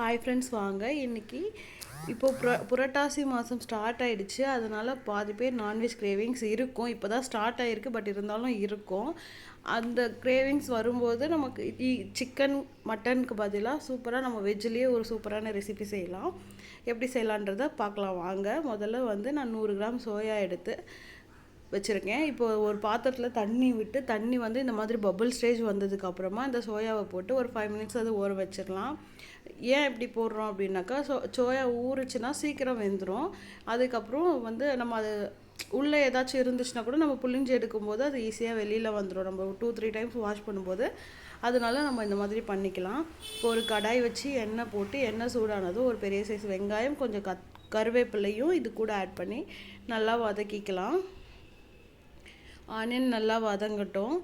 Hi friends வாங்க. இன்றைக்கி இப்போது புர புரட்டாசி மாதம் ஸ்டார்ட் ஆகிடுச்சு அதனால் பாதி பேர் நான்வெஜ் கிரேவிங்ஸ் இருக்கும். இப்போ தான் ஸ்டார்ட் ஆகிருக்கு பட் இருந்தாலும் இருக்கும். அந்த கிரேவிங்ஸ் வரும்போது நமக்கு சிக்கன் மட்டனுக்கு பதிலாக சூப்பராக நம்ம வெஜ்லேயே ஒரு சூப்பரான ரெசிபி செய்யலாம். எப்படி செய்யலான்றதை பார்க்கலாம். வாங்க. முதல்ல வந்து நான் நூறு கிராம் சோயா எடுத்து வச்சுருக்கேன். இப்போ ஒரு பாத்திரத்தில் தண்ணி விட்டு தண்ணி வந்து இந்த மாதிரி பபுள் ஸ்டேஜ் வந்ததுக்கப்புறமா இந்த சோயாவை போட்டு ஒரு ஃபைவ் மினிட்ஸ் அது ஊற வச்சிடலாம் ஏன் இப்படி போடுறோம் அப்படின்னாக்கா சோ சோயா ஊறுச்சுன்னா சீக்கிரம் வெந்துடும் அதுக்கப்புறம் வந்து நம்ம அது உள்ளே ஏதாச்சும் இருந்துச்சுன்னா கூட நம்ம புளிஞ்சு எடுக்கும்போது அது ஈஸியாக வெளியில் வந்துடும் நம்ம டூ த்ரீ டைம்ஸ் வாஷ் பண்ணும்போது அதனால நம்ம இந்த மாதிரி பண்ணிக்கலாம். இப்போ ஒரு கடாய் வச்சு எண்ணெய் போட்டு எண்ணெய் சூடானதும் ஒரு பெரிய சைஸ் வெங்காயம் கொஞ்சம் கத் கருவேப்பிலையும் இது கூட ஆட் பண்ணி நல்லா வதக்கிக்கலாம். ஆனியன் நல்லா வதங்கட்டும்.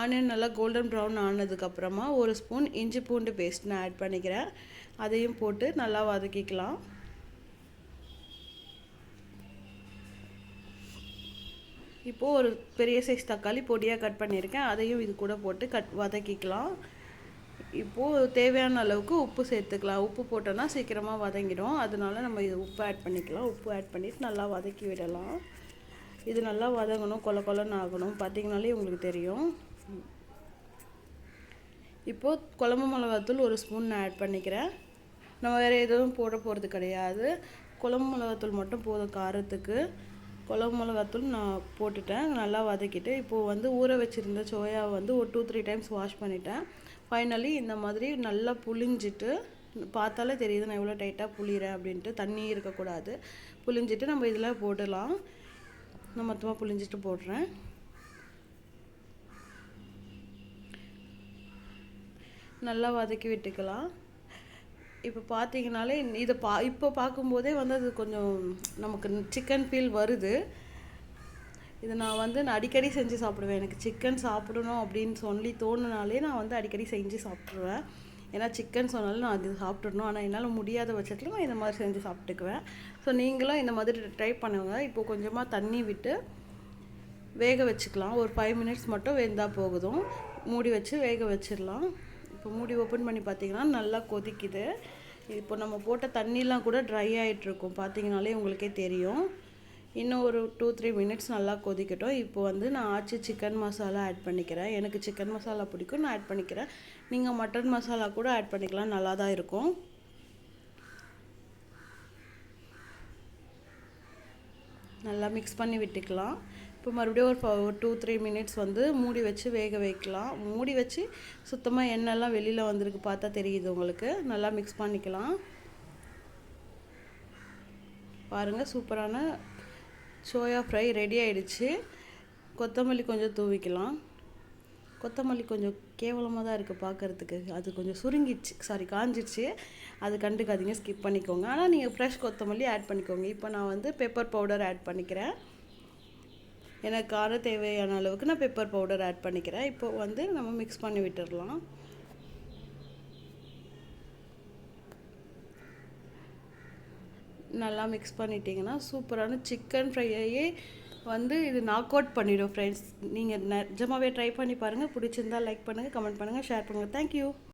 ஆனியன் நல்லா கோல்டன் ப்ரௌன் ஆனதுக்கப்புறமா ஒரு ஸ்பூன் இஞ்சி பூண்டு பேஸ்ட் நான் ஆட் பண்ணிக்கிறேன். அதையும் போட்டு நல்லா வதக்கிக்கலாம். இப்போது ஒரு பெரிய சைஸ் தக்காளி பொடியாக கட் பண்ணியிருக்கேன். அதையும் இது கூட போட்டு கட் வதக்கிக்கலாம். இப்போது தேவையான அளவுக்கு உப்பு சேர்த்துக்கலாம். உப்பு போட்டோன்னா சீக்கிரமாக வதங்கிடும். அதனால நம்ம இது உப்பு ஆட் பண்ணிக்கலாம். உப்பு ஆட் பண்ணிவிட்டு நல்லா வதக்கி விடலாம். இது நல்லா வதங்கணும் கொல கொலன்னு ஆகணும். பார்த்தீங்கனாலே உங்களுக்கு தெரியும். இப்போது குழம்பு மிளகாத்தூள் ஒரு ஸ்பூன் நான் ஆட் பண்ணிக்கிறேன். நம்ம வேறு எதுவும் போட போகிறது கிடையாது. குழம்பு மிளகாத்தூள் மட்டும் போதும் காரத்துக்கு. குழம்பு மிளகாத்தூள் நான் போட்டுட்டேன். நல்லா வதக்கிட்டு இப்போது வந்து ஊற வச்சுருந்த சோயாவை வந்து ஒரு டூ த்ரீ டைம்ஸ் வாஷ் பண்ணிட்டேன். ஃபைனலி இந்த மாதிரி நல்லா புளிஞ்சிட்டு பார்த்தாலே தெரியுது நான் எவ்வளோ டைட்டாக புளிகிறேன் அப்படின்ட்டு தண்ணி இருக்கக்கூடாது. புளிஞ்சிட்டு நம்ம இதில் போடலாம். நான் மொத்தமாக புளிஞ்சிட்டு போடுறேன். நல்லா வதக்கி விட்டுக்கலாம். இப்போ பார்த்தீங்கனாலே இதை பா இப்போ பார்க்கும்போதே வந்து அது கொஞ்சம் நமக்கு சிக்கன் ஃபீல் வருது. இதை நான் வந்து நான் அடிக்கடி செஞ்சு சாப்பிடுவேன். எனக்கு சிக்கன் சாப்பிடணும் அப்படின்னு சொல்லி தோணுனாலே நான் வந்து அடிக்கடி செஞ்சு சாப்பிட்ருவேன் ஏன்னா சிக்கன் சொன்னாலும் நான் அது சாப்பிட்றணும் ஆனால் என்னால் முடியாத பட்சத்தில் நான் இந்த மாதிரி செஞ்சு சாப்பிட்டுக்குவேன். ஸோ நீங்களும் இந்த மாதிரி ட்ரை பண்ணுங்க. இப்போ கொஞ்சமாக தண்ணி விட்டு வேக வச்சுக்கலாம். ஒரு ஃபைவ் மினிட்ஸ் மட்டும் வெந்தால் போகுதும் மூடி வச்சு வேக வச்சிடலாம். இப்போ மூடி ஓப்பன் பண்ணி பார்த்தீங்கன்னா நல்லா கொதிக்குது. இப்போ நம்ம போட்ட தண்ணிலாம் கூட ட்ரை ஆகிட்ருக்கும் பார்த்தீங்கனாலே உங்களுக்கே தெரியும். இன்னும் ஒரு டூ த்ரீ மினிட்ஸ் நல்லா கொதிக்கட்டும். இப்போ வந்து நான் ஆச்சு சிக்கன் மசாலா ஆட் பண்ணிக்கிறேன். எனக்கு சிக்கன் மசாலா பிடிக்கும் நான் ஆட் பண்ணிக்கிறேன். நீங்கள் மட்டன் மசாலா கூட ஆட் பண்ணிக்கலாம் நல்லா தான் இருக்கும். நல்லா மிக்ஸ் பண்ணி விட்டுக்கலாம். இப்போ மறுபடியும் ஒரு ஒரு டூ த்ரீ மினிட்ஸ் வந்து மூடி வச்சு வேக வைக்கலாம். மூடி வச்சு சுத்தமாக எண்ணெய்லாம் வெளியில் வந்திருக்கு பார்த்தா தெரியுது உங்களுக்கு. நல்லா மிக்ஸ் பண்ணிக்கலாம். பாருங்கள் சூப்பரான சோயா ஃப்ரை ரெடி ஆகிடுச்சு கொத்தமல்லி கொஞ்சம் தூவிக்கலாம். கொத்தமல்லி கொஞ்சம் கேவலமாக தான் இருக்குது பார்க்குறதுக்கு அது கொஞ்சம் சுருங்கிடுச்சு. சாரி காஞ்சிடுச்சு அது கண்டுக்காதீங்க ஸ்கிப் பண்ணிக்கோங்க. ஆனால் நீங்கள் ஃப்ரெஷ் கொத்தமல்லி ஆட் பண்ணிக்கோங்க. இப்போ நான் வந்து பெப்பர் பவுடர் ஆட் பண்ணிக்கிறேன். எனக்கு காரம் தேவையான அளவுக்கு நான் பெப்பர் பவுடர் ஆட் பண்ணிக்கிறேன். இப்போ வந்து நம்ம மிக்ஸ் பண்ணி விட்டுடலாம் நல்லா மிக்ஸ் பண்ணிட்டீங்கன்னா சூப்பரான சிக்கன் ஃப்ரையையே வந்து இது நாக் அவுட் பண்ணிவிடும் ஃப்ரெண்ட்ஸ் நீங்கள் நிஜமாவே ட்ரை பண்ணி பாருங்கள் பிடிச்சிருந்தா லைக் பண்ணுங்கள் கமெண்ட் பண்ணுங்கள் ஷேர் பண்ணுங்கள் தேங்க்யூ